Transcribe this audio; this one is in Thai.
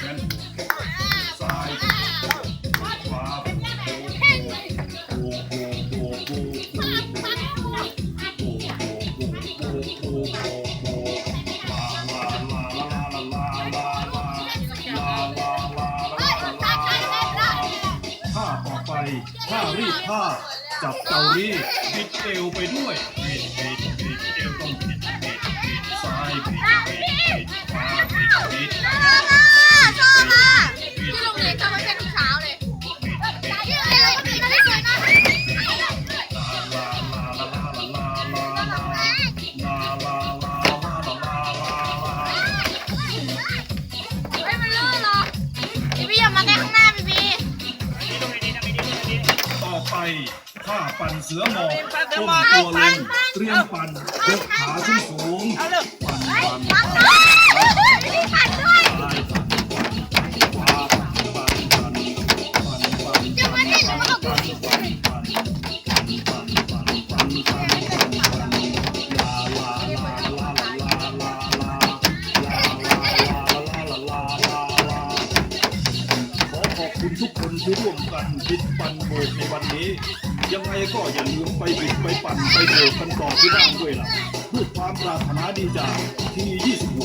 ข้ายาไปท่ารีบผ้าจับเตารีดบิดเตลไปด้วยบิดบิดบิดเอวต้องบิดบิด ข้าปั่นเสือหมอบก้มตัวลงเตรียมปั่นยกขาขึ้นสูงปั่นปั่น คุณทุกคนที่ร่วมกันคิดปันโบกในวันนี้ ยังไงก็อย่าลืมไปบิดไปปั่นไปโบกกันต่อที่บ้านด้วยล่ะเพื่อความปรารถนาดีจากที่ 26